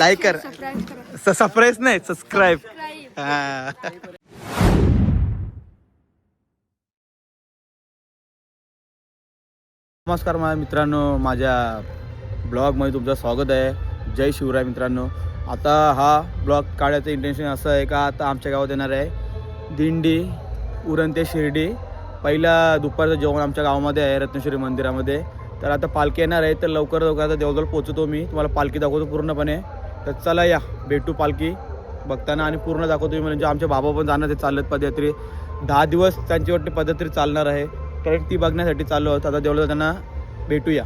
Like कर. Surprise नाही subscribe subscribe हा. नमस्कार माझ्या मित्रांनो माझ्या ब्लॉगमध्ये तुमचं स्वागत आहे. जय शिवराय मित्रांनो. आता हा ब्लॉग काढायचं इंटेन्शन असं आहे का? आता आमच्या गावात येणार आहे दिंडी उरण ते शिर्डी. पहिला दुपारचं जेवण आमच्या गावामध्ये आहे रत्नेश्वरी मंदिरामध्ये. तर आता पालखी येणार आहे तर लवकर लवकर आता देवजवळ पोचतो मी. तुम्हाला पालखी दाखवतो पूर्णपणे. तर चला या भेटू पालखी बघताना आणि पूर्ण दाखवतो मी म्हणजे आमचे बाबा पण जाणार ते चालत पदयात्री. दहा दिवस त्यांची वाटते पदयात्री चालणार आहे. कारण ती बघण्यासाठी चाललो आहोत. आता देवळं त्यांना भेटूया.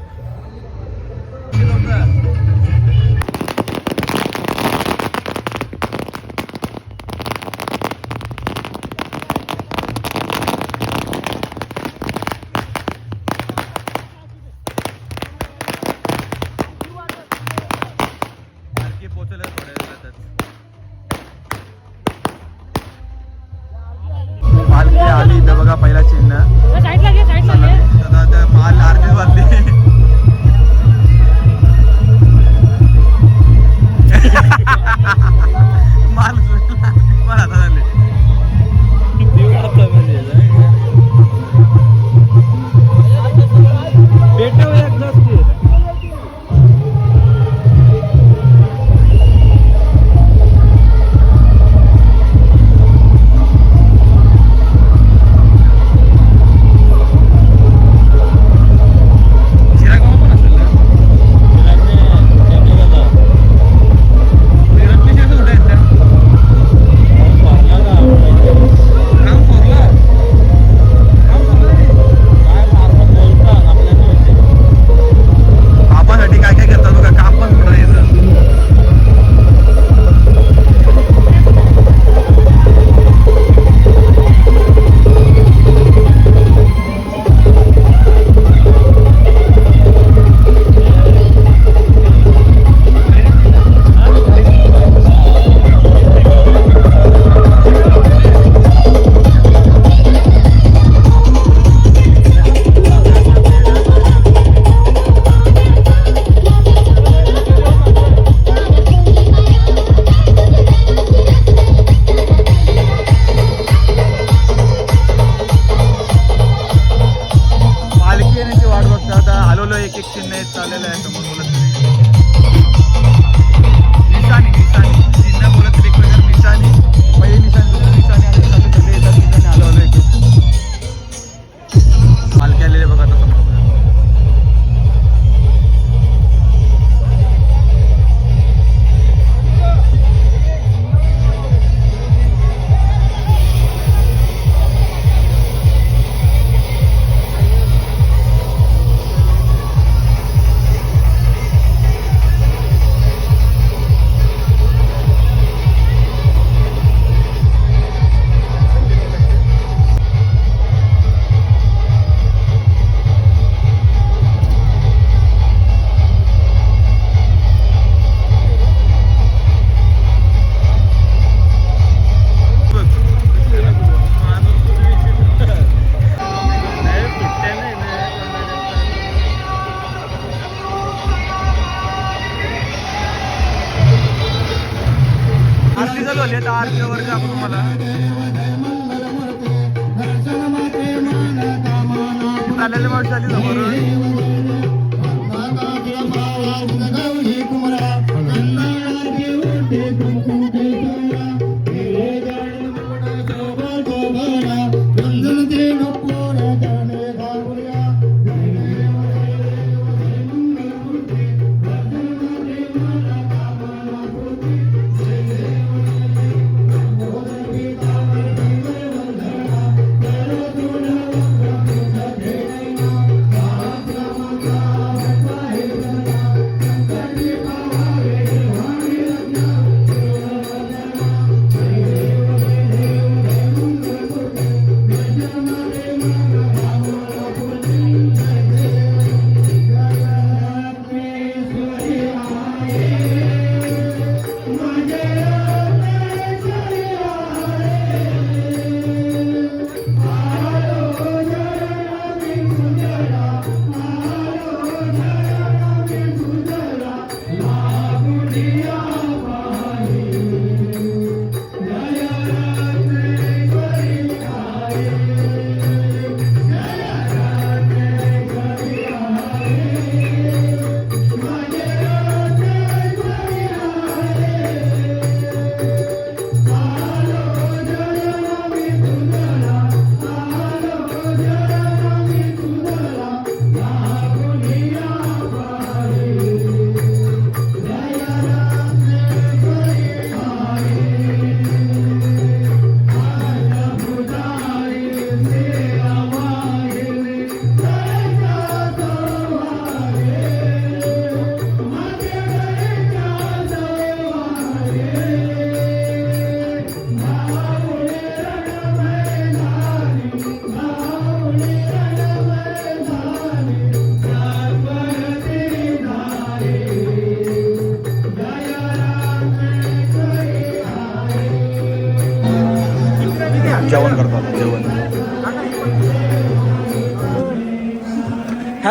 आरती तुम्हाला चाललेली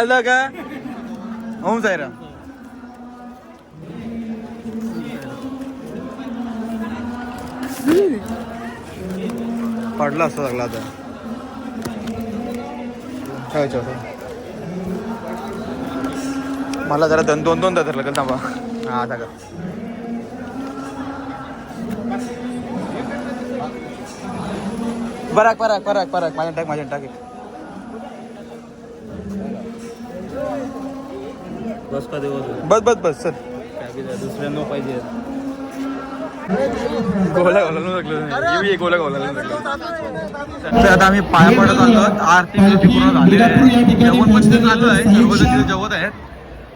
झालं का? ओम साईराम. पडला असता लागला आता. ठेवायचं होतं मला जरा दोन दोन दोन धरलं का थांबा. हा आता का पराग पराग पराग पराक माझ्या टाक माझ्या टाक. बस का दिवस बस बस बस सर दुसऱ्यांना पाहिजे. गोला गोला ये गोला गोला तर आता आम्ही पाया पडत आलो. आरती बिरती पूर्ण झालेली आहे. जेवण सर्वजण जेवत आहेत.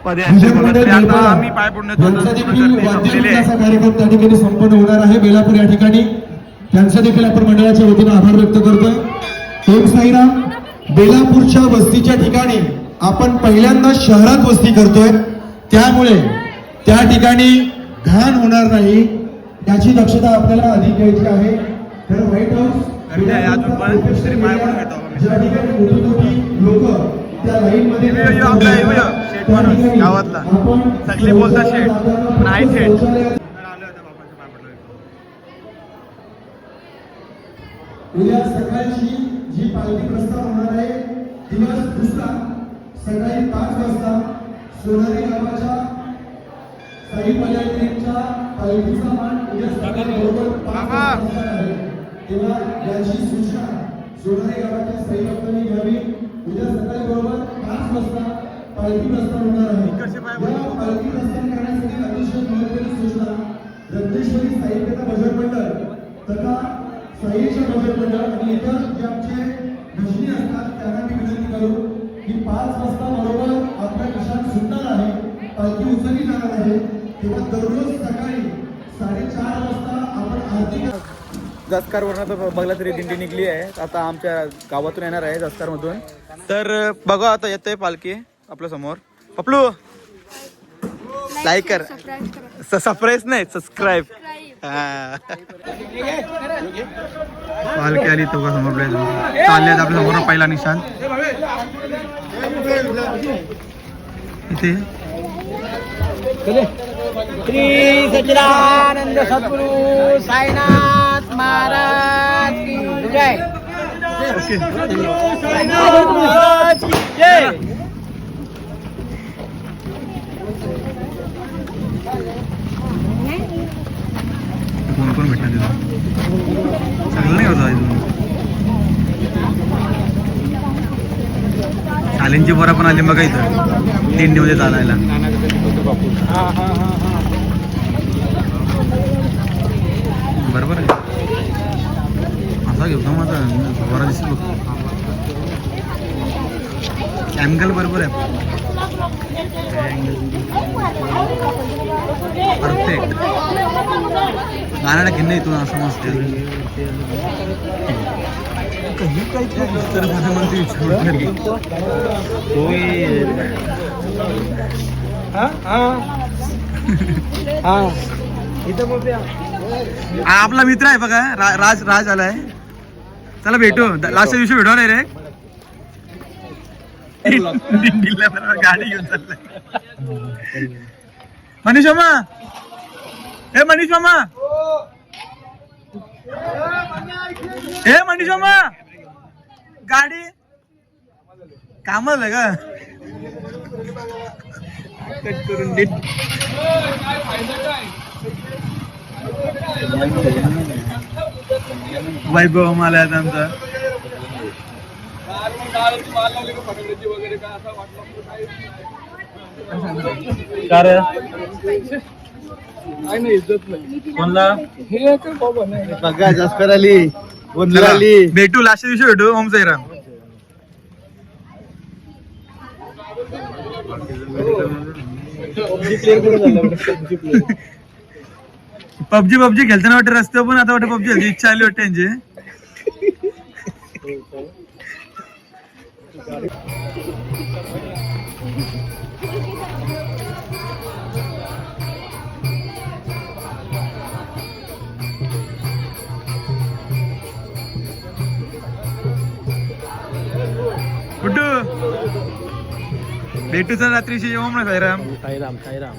आम्ही पाय पडण्यात संपन्न होणार आहे. बेलापूर या ठिकाणी. त्यांचं देखील आपण मंडळाच्या वतीनं आभार व्यक्त करतोय. ओम साईराम. बेलापूरच्या वस्तीच्या ठिकाणी. आपण पहिल्यांदा शहरात वस्ती करतोय. त्यामुळे त्या ठिकाणी घाण होणार नाही. याची दक्षता आपल्याला अधिक घ्यायची आहे. तर व्हाईट हाऊस. ज्या ठिकाणी मोठी मोठी लोक त्या लाईन मध्ये गावातला. सगळे पण आहे. उद्या सकाळची जी पालखी प्रस्थान होणार आहे दिवस दुसरा सकाळी पाच वाजता सोनारी गावाच्या साई पल्यांच्या पालखीचा मान उद्या सकाळी बरोबर पाच वाजता आहे. तेव्हा याची सूचना सोनारी गावाच्या साई भक्तांनी घ्यावी. उद्या सकाळी बरोबर पाच वाजता पालखी प्रस्थान होणार आहे. या पालखी प्रस्थान करण्यासाठी अतिशय महत्त्वाची सूचना रत्नेश्वरी साहित्यता भजन मंडळ तथा साईच्या भजन मंडळ आणि इतर जे आमचे भजनी असतात त्यांना मी विनंती करू. की पाच वाजता बरोबर आपल्या निशाण सुटणार आहे. पालखी उचलली जाणार आहे. तेव्हा दररोज सकाळी साडेचार वाजता आपण आरती जसकारवरनं तर बघला तरी दिंडी निघली आहे. आता आमच्या गावातून येणार आहे जसकारमधून तर बघा आता येते पालखी आपल्यासमोर. पपलू! लाईक कर. सबस्क्राईब नाही सबस्क्राईब पालखी आली तो का समोर चालले आपल्यासमोर पहिला निशाण. इथे. श्री सच्चिदानंद सद्गुरु साईनाथ महाराज की जय ओके साईनाथ महाराज की जय कोण कोण भेटणार तिथं चांगलं नाही होतं इथून शालेंची पण आली बघा इथं. दिंडीमध्ये चालायला बरोबर आहे. असा घेतो माझा बरा दिसतो अँगल बरोबर आहे. परफेक्ट गाण्याला घेणं इथून असं मस्त काही काही उत्तर प्रधानमंत्री आपला मित्र आहे बघा राज राज आलाय. चला भेटू. लास्ट दिवशी भेटू नाही रे. बरोबर गाडी घेऊन चाललाय मनीष मामा हे मनीष मामा हे मनीष मामा गाडी. कामाला आहे का? कट करून दे. वैभव मला आहेत आमचा कोणला? बघा जास्कर आली चला, भेटू लास्ट दिवशी भेटू ओम साईराम. पबजी पबजी खेळताना वाटतं रस्त्यावर पण आता वाटतं पबजी इच्छा आली वाटते त्यांची குட்டு भेटूच रात्री शिव म्हणा साईराम साईराम साईराम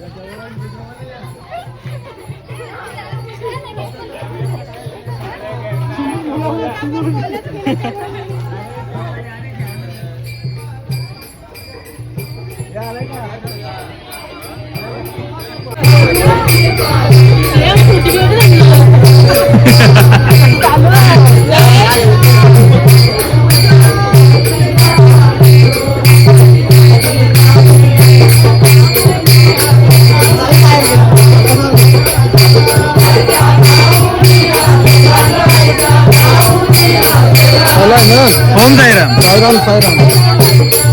साईराम साईराम साईराम ओम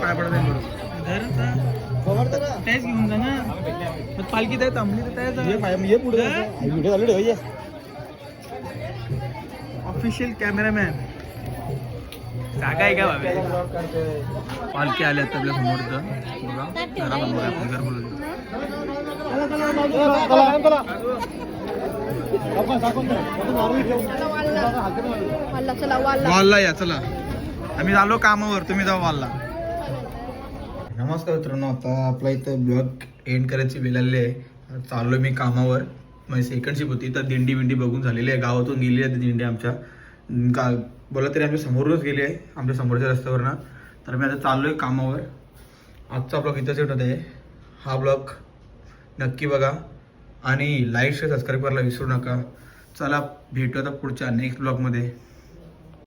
काढू ते पाय पडा तेच घेऊन जा ना पालखी काय थांबली तर त्याच ये पुढे व्हिडिओ चालू ठेव ऑफिशियल कॅमेरामॅन जागा आहे का बाबा पालखी आल्या आहेत आपल्या समोरचं बघा घरा बघा आपलं घर बोलू वालला या चला आम्ही आलो कामावर तुम्ही जाऊ वालला नमस्कार मित्रांनो आता आपला इथं ब्लॉग एंड करायची वेळ आलेली आहे. चाललो मी कामावर. माझी सेकंड शिप होती तर दिंडी बिंडी बघून झालेली आहे. गावातून गेली आहे ती दिंडी आमच्या. का बोला तरी आमच्या समोरूनच गेली आहे आमच्या समोरच्या रस्त्यावरनं. तर मी आता चाललो आहे कामावर. आजचा ब्लॉग इथंच येत आहे. हा ब्लॉग नक्की बघा. आणि लाईक शेअर सबस्क्राईब करायला विसरू नका. चला भेटू आता पुढच्या नेक्स्ट ब्लॉगमध्ये